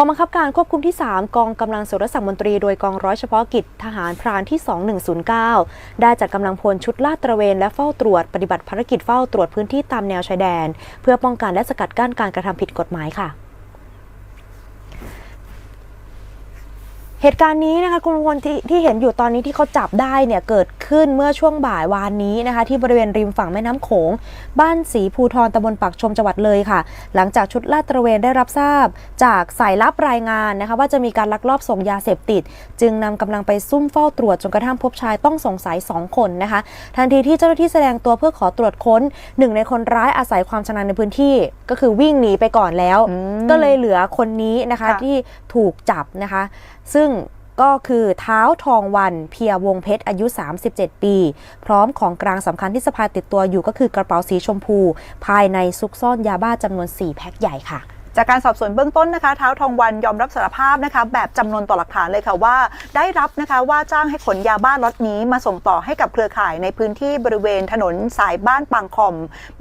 องบังคับการควบคุมที่ 3 กองกำลังสุรสังมนตรีโดยกองร้อยเฉพาะกิจทหารพรานที่ 2109 ได้จัดกำลังพลชุดลาดตระเวนและเฝ้าตรวจปฏิบัติภารกิจเฝ้าตรวจพื้นที่ตามแนวชายแดน เพื่อป้องกันและสกัดกั้นการกระทำผิดกฎหมายค่ะ เหตุการณ์นี้นะคะคุณคนที่ที่เห็นอยู่ตอนนี้ที่เขาจับได้เนี่ยเกิดขึ้นเมื่อช่วงบ่ายวานนี้นะคะ ที่บริเวณริมฝั่งแม่น้ำโขง บ้านสีภูทรตำบลปักชมจังหวัดเลยค่ะ หลังจากชุดลาดตระเวนได้รับทราบ จากสายลับรายงานนะคะ ว่าจะมีการลักลอบส่งยาเสพติด จึงนำกำลังไปซุ่มเฝ้าตรวจจนกระทั่งพบชายต้องสงสัย 2 คนนะคะ ทันทีที่เจ้าหน้าที่แสดงตัวเพื่อขอตรวจค้นหนึ่งในคนร้ายอาศัยความชำนาญในพื้นที่ ก็คือวิ่งหนีไปก่อนแล้ว ก็เลยเหลือคนนี้นะคะค่ะที่ถูกจับนะคะ ซึ่งก็คือเท้าทองวันเพียวงเพชรอายุ 37 ปี พร้อมของกลางสำคัญที่สะพายติดตัวอยู่ก็คือกระเป๋าสีชมพู ภายในซุกซ่อนยาบ้าจำนวน 4 แพ็คใหญ่ค่ะ จากการสอบสวนเบื้องต้นนะคะเท้าทองวันยอมรับสารภาพนะคะแบบจำนวนต่อหลักฐานเลยค่ะว่า ได้รับนะคะว่าจ้างให้ขนยาบ้าล็อตนี้มาส่งต่อให้กับเครือข่ายในพื้นที่บริเวณถนนสายบ้านปางคอม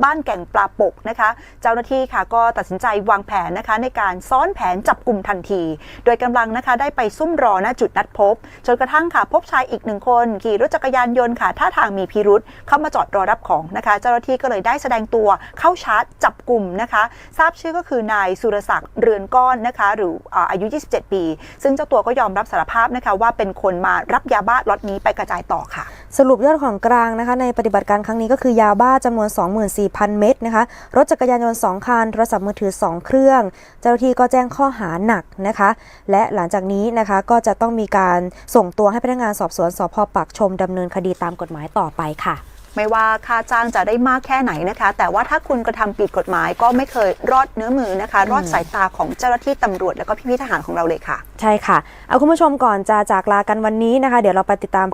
บ้านแก่งปลาปกนะคะ เจ้าหน้าที่ค่ะก็ตัดสินใจวางแผนนะคะในการซ้อนแผนจับกลุ่มทันที โดยกำลังนะคะได้ไปซุ่มรอณจุดนัดพบจนกระทั่งค่ะพบชายอีกหนึ่งคน ขี่รถจักรยานยนต์ค่ะท่าทางมีพิรุษเข้ามาจอดรอรับของนะคะ เจ้าหน้าที่ก็เลยได้แสดงตัวเข้าชาร์จจับกลุ่มนะคะ ทราบชื่อก็คือนายสุรศักดิ์เรือนก้อนนะคะหรืออาอายุ 27 ปี ซึ่งเจ้าตัวก็ยอมรับสารภาพนะคะว่าเป็นคนมารับยาบ้าล็อตนี้ไปกระจายต่อค่ะ สรุปยอดของกลางนะคะในปฏิบัติการครั้งนี้ก็คือยาบ้าจำนวน 24,000 เม็ดนะคะรถจักรยานยนต์2คันโทรศัพท์มือถือ 2 เครื่อง เจ้าหน้าที่ก็แจ้งข้อหาหนักนะคะ และหลังจากนี้นะคะก็จะต้องมีการส่งตัวให้พนักงานสอบสวนสพปักชมดำเนินคดีตามกฎหมายต่อไปค่ะ ไม่ว่าค่าจ้างจะได้มากแค่ไหนนะคะ แต่ว่าถ้าคุณกระทำผิดกฎหมายก็ไม่เคยรอดเนื้อมือนะคะ รอดสายตาของเจ้าหน้าที่ตำรวจแล้วก็พี่ๆทหารของเราเลยค่ะ ใช่ค่ะ เอาคุณผู้ชมก่อนจะจากลากันวันนี้นะคะ เดี๋ยวเราไปติดตาม